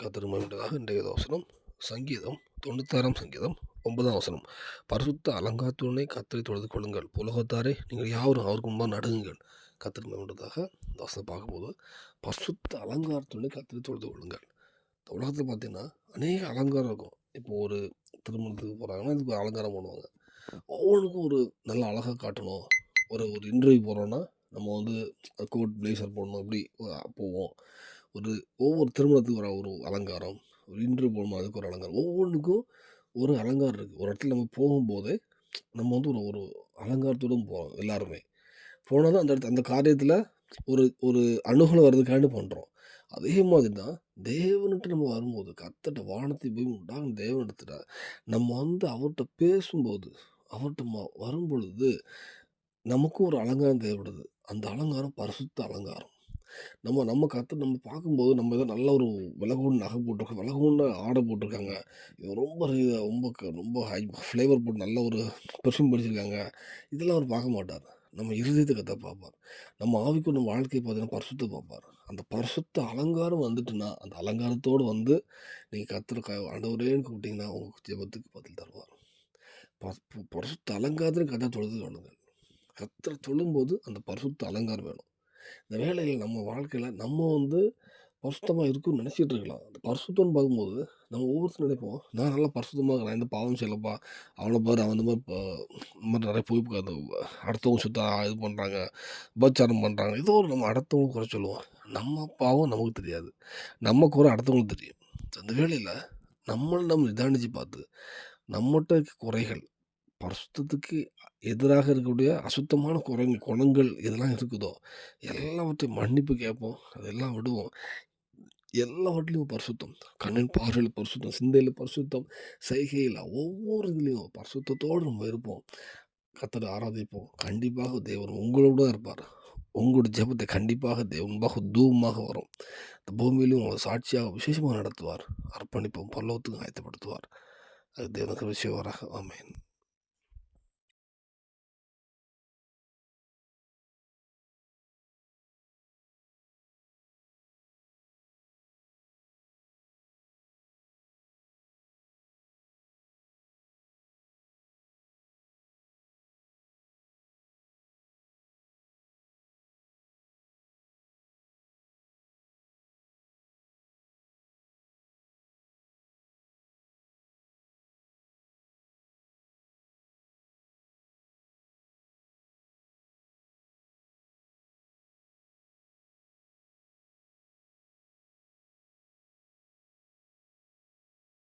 கர்த்தர் மகிமையாக இன்றைய வசனம் சங்கீதம் தொண்ணூத்தாறாம் சங்கீதம் ஒன்பதாம் வசனம். பரிசுத்த அலங்காரத்துடனே கத்தரை தொழுது கொள்ளுங்கள். உலகத்தாரே நீங்கள் யாரும் அவருக்கு முன்பாக நடுங்குங்கள். கத்தர் மகிமையாக இந்த வசனம் பார்க்கும்போது பரிசுத்த அலங்காரத்துடனே கத்தரை தொழுது கொள்ளுங்கள். இந்த உலகத்தில் பார்த்தீங்கன்னா அநேக அலங்காரம் இருக்கும். இப்போ ஒரு திருமணத்துக்கு போகிறாங்கன்னா இதுக்கு அலங்காரம் பண்ணுவாங்க. ஒவ்வொன்றுக்கும் ஒரு நல்ல அழகாக காட்டணும். ஒரு ஒரு இன்டர்வியூ போகிறோன்னா நம்ம வந்து கோட் பிளேசர் போடணும் இப்படி போவோம். ஒரு ஒவ்வொரு திருமணத்துக்கு ஒரு ஒரு அலங்காரம் ஒரு இன்று போகணும் அதுக்கு ஒரு அலங்காரம் ஒவ்வொன்றுக்கும் ஒரு அலங்காரம் இருக்குது ஒரு இடத்துல நம்ம போகும்போதே நம்ம வந்து ஒரு ஒரு அலங்காரத்தோடும் போகிறோம் எல்லாருமே. போனால் தான் அந்த இடத்து அந்த காரியத்தில் ஒரு ஒரு அணுகலம் வர்றதுக்காண்டி பண்ணுறோம் அதே மாதிரி தான் தேவன்கிட்ட நம்ம வரும்போது கத்தட்ட வானத்தை போய் உண்டாகும் தேவனிடத்துல நம்ம வந்து அவர்கிட்ட பேசும்போது அவர்கிட்ட வரும் பொழுது நமக்கும் ஒரு அலங்காரம் தேவைப்படுது. அந்த அலங்காரம் பரிசுத்த அலங்காரம். நம்ம நம்ம கற்று நம்ம பார்க்கும்போது நம்ம ஏதோ நல்ல ஒரு விலகுன்னு நகை போட்டிருக்கோம் விலகுன்னு ஆடை போட்டிருக்காங்க. இது ரொம்ப ரொம்ப க- ரொம்ப ஹை ஃப்ளேவர் போட்டு நல்ல ஒரு பெர்ஃப்யூம் படிச்சிருக்காங்க. இதெல்லாம் அவர் பார்க்க மாட்டார். நம்ம இருதயத்தை கத்த பார்ப்பார். நம்ம ஆவிக்கு நம்ம வாழ்க்கையை பார்த்தீங்கன்னா பரிசுத்த பார்ப்பார். அந்த பரிசுத்த அலங்காரம் வந்துட்டுன்னா அந்த அலங்காரத்தோடு வந்து நீங்கள் கத்துற க ஆண்டவரேன்னு கூப்பிட்டீங்கன்னா உங்கள் ஜெபத்துக்கு பதில் தருவார். பரிசுத்த அலங்காரத்தில் கத்த தொழுது வேணுங்கள் கத்திர தொழும்போது அந்த பரிசுத்த அலங்காரம் வேணும். இந்த வேலையில் நம்ம வாழ்க்கையில் நம்ம வந்து பரிசுத்தமாக இருக்குன்னு நினச்சிட்டு இருக்கலாம். அந்த பரிசுத்தம்னு பார்க்கும்போது நம்ம ஒவ்வொருத்தரும் நினைப்போம் நான் நல்லா பரிசுத்தமாக இருக்கிறேன் எந்த பாவம் செய்யலப்பா அவனை பாரு அவன் இந்த மாதிரி இப்போ இந்த மாதிரி நிறைய போய் அந்த அடுத்தவங்க சுத்தம் இது பண்ணுறாங்க உபச்சாரம் பண்ணுறாங்க ஏதோ ஒரு நம்ம அடுத்தவங்க குறை சொல்லுவோம். நம்ம பாவம் நமக்கு தெரியாது. நம்ம குறை அடுத்தவங்களுக்கு தெரியும். அந்த வேலையில் நம்மளை நம்ம நிதானித்து பார்த்து நம்மகிட்ட இருக்க குறைகள் பரிசுத்தத்துக்கு எதிராக இருக்கக்கூடிய அசுத்தமான குறைங்க குணங்கள் இதெல்லாம் இருக்குதோ எல்லாவற்றையும் மன்னிப்பு கேட்போம். அதெல்லாம் விடுவோம். எல்லாவற்றிலையும் பரிசுத்தம். கண்ணின் பார்வையில் பரிசுத்தம் சிந்தையில் பரிசுத்தம் செய்கையில் ஒவ்வொரு இதுலேயும் பரிசுத்தத்தோடு நம்ம இருப்போம். கத்தரை ஆராதிப்போம். கண்டிப்பாக தேவன் உங்களோட இருப்பார். உங்களோட ஜெபத்தை கண்டிப்பாக தேவன்பாக தூவமாக வரும். இந்த பூமியிலும் உங்களை சாட்சியாக விசேஷமாக நடத்துவார். அர்ப்பணிப்போம். பல்லவத்துக்கும் ஆயத்தப்படுத்துவார். அது தேவனுக்கு விஷயவராக ஆமேன்.